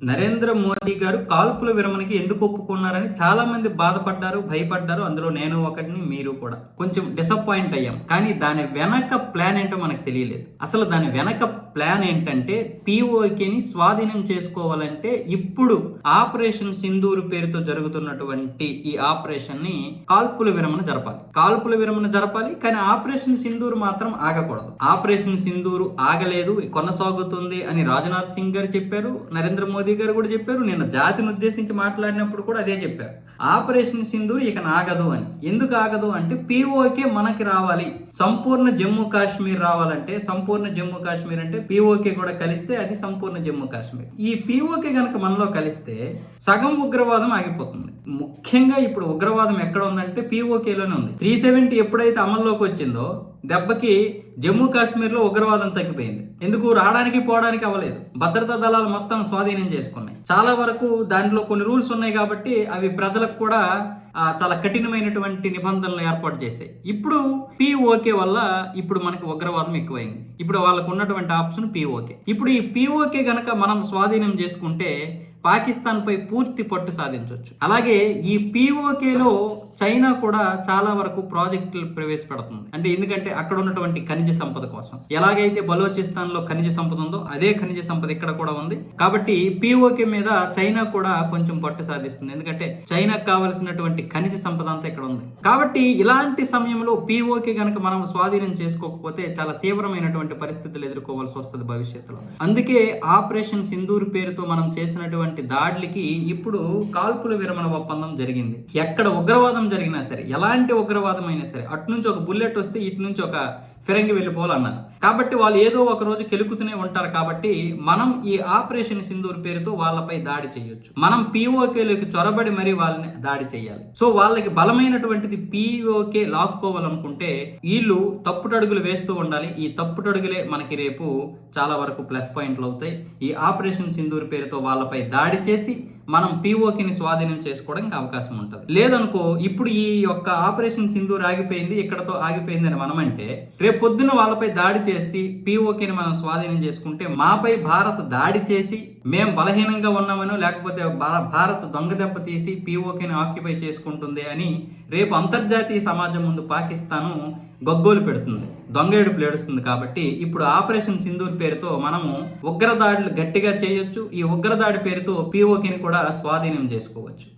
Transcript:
నరేంద్ర మోదీ గారు కాల్పుల విరమణకి ఎందుకు ఒప్పుకున్నారని చాలా మంది బాధపడ్డారు భయపడ్డారు. అందులో నేను ఒకటిని మీరు కూడా. కొంచెం డిసప్పాయింట్ అయ్యాం. కానీ దాని వెనక ప్లాన్ ఏంటో మనకు తెలియలేదు. అసలు దాని వెనక ప్లాన్ ఏంటంటే పిఓకేని స్వాధీనం చేసుకోవాలంటే ఇప్పుడు ఆపరేషన్ సింధూరు పేరుతో జరుగుతున్నటువంటి ఈ ఆపరేషన్ని కాల్పుల విరమణ జరపాలి. కాల్పుల విరమణ జరపాలి కానీ ఆపరేషన్ సింధూరు మాత్రం ఆగకూడదు. ఆపరేషన్ సింధూరు ఆగలేదు కొనసాగుతుంది అని రాజ్నాథ్ సింగ్ గారు చెప్పారు నరేంద్ర మోదీ గారు కూడా చెప్పారు నిన్న జాతిని ఉద్దేశించి మాట్లాడినప్పుడు కూడా అదే చెప్పారు. ఆపరేషన్ సింధూర్ ఇక ఆగదు అని. ఎందుకు ఆగదు అంటే పిఓకే మనకి రావాలి. సంపూర్ణ జమ్మూ కాశ్మీర్ రావాలంటే సంపూర్ణ జమ్మూ కాశ్మీర్ అంటే పిఓకే కూడా కలిస్తే అది సంపూర్ణ జమ్మూ కాశ్మీర్. ఈ పీఓకే గనక మనలో కలిస్తే సగం ఉగ్రవాదం ఆగిపోతుంది. ముఖ్యంగా ఇప్పుడు ఉగ్రవాదం ఎక్కడ ఉందంటే పిఓకేలోనే ఉంది. త్రీ సెవెంటీ ఎప్పుడైతే అమల్లోకి వచ్చిందో దెబ్బకి జమ్మూ కాశ్మీర్లో ఉగ్రవాదం తగ్గిపోయింది. ఎందుకు? రావడానికి పోవడానికి అవ్వలేదు. భద్రతా దళాలు మొత్తం స్వాధీనం చేసుకున్నాయి. చాలా వరకు దాంట్లో కొన్ని రూల్స్ ఉన్నాయి కాబట్టి అవి ప్రజలకు కూడా చాలా కఠినమైనటువంటి నిబంధనలు ఏర్పాటు చేశాయి. ఇప్పుడు పిఓకే వల్ల ఇప్పుడు మనకి ఉగ్రవాదం ఎక్కువైంది. ఇప్పుడు వాళ్ళకు ఉన్నటువంటి ఆప్షన్ పిఓకే ఇప్పుడు ఈ పిఓకే గనక మనం స్వాధీనం చేసుకుంటే పాకిస్తాన్పై పూర్తి పట్టు సాధించవచ్చు అలాగే ఈ పిఓకేలో చైనా కూడా చాలా వరకు ప్రాజెక్టులు ప్రవేశపెడుతుంది. అంటే ఎందుకంటే అక్కడ ఉన్నటువంటి ఖనిజ సంపద కోసం. ఎలాగైతే బలోచిస్తాన్లో ఖనిజ సంపద ఉందో అదే ఖనిజ సంపద ఇక్కడ కూడా ఉంది. కాబట్టి పీఓకే మీద చైనా కూడా కొంచెం పట్టు సాధిస్తుంది. ఎందుకంటే చైనాకు కావలసినటువంటి ఖనిజ సంపద అంతా ఇక్కడ ఉంది. కాబట్టి ఇలాంటి సమయంలో పీఓకే గనక మనం స్వాధీనం చేసుకోకపోతే చాలా తీవ్రమైనటువంటి పరిస్థితులు ఎదుర్కోవాల్సి వస్తుంది భవిష్యత్తులో. అందుకే ఆపరేషన్ సింధూర్ పేరుతో మనం చేసినటువంటి దాడులకి ఇప్పుడు కాల్పుల విరమణ ఒప్పందం జరిగింది. ఎక్కడ ఉగ్రవాదం జరిగినా సరే ఎలాంటి ఉగ్రవాదం అయినా సరే అటు నుంచి ఒక బుల్లెట్ వస్తే ఇటు నుంచి ఒక ఫిరంగి వెళ్ళిపోవాలన్నారు. కాబట్టి వాళ్ళు ఏదో ఒక రోజు కెలుకుతూనే ఉంటారు కాబట్టి మనం ఈ ఆపరేషన్ సింధూర్ పేరుతో వాళ్ళపై దాడి చేయొచ్చు. మనం పిఓకేలోకి చొరబడి మరి వాళ్ళని దాడి చేయాలి. సో వాళ్ళకి బలమైనటువంటిది పిఓకే లాక్కోవాలనుకుంటే వీళ్ళు తప్పుటడుగులు వేస్తూ ఉండాలి. ఈ తప్పుటడుగులే మనకి రేపు చాలా వరకు ప్లస్ పాయింట్లు అవుతాయి. ఈ ఆపరేషన్ సింధూర్ పేరుతో వాళ్ళపై దాడి చేసి మనం పిఓకిని స్వాధీనం చేసుకోవడానికి అవకాశం ఉంటుంది. లేదనుకో ఇప్పుడు ఈ యొక్క ఆపరేషన్ సింధూర్ ఆగిపోయింది ఇక్కడతో ఆగిపోయింది అని మనం అంటే రేపు పొద్దున వాళ్ళపై దాడి చేసి పీఓకేని మనం స్వాధీనం చేసుకుంటే మాపై భారత్ దాడి చేసి మేము బలహీనంగా ఉన్నామనో లేకపోతే భారత్ దొంగ దెబ్బ తీసి పిఓకేని ఆక్యుపై చేసుకుంటుంది అని రేపు అంతర్జాతీయ సమాజం ముందు పాకిస్తాను గగ్గోలు పెడుతుంది. దొంగ ఏడుపులు ఏడుస్తుంది కాబట్టి ఇప్పుడు ఆపరేషన్ సింధూర్ పేరుతో మనము ఉగ్రదాడులు గట్టిగా చేయొచ్చు. ఈ ఉగ్రదాడి పేరుతో పీఓకేని కూడా స్వాధీనం చేసుకోవచ్చు.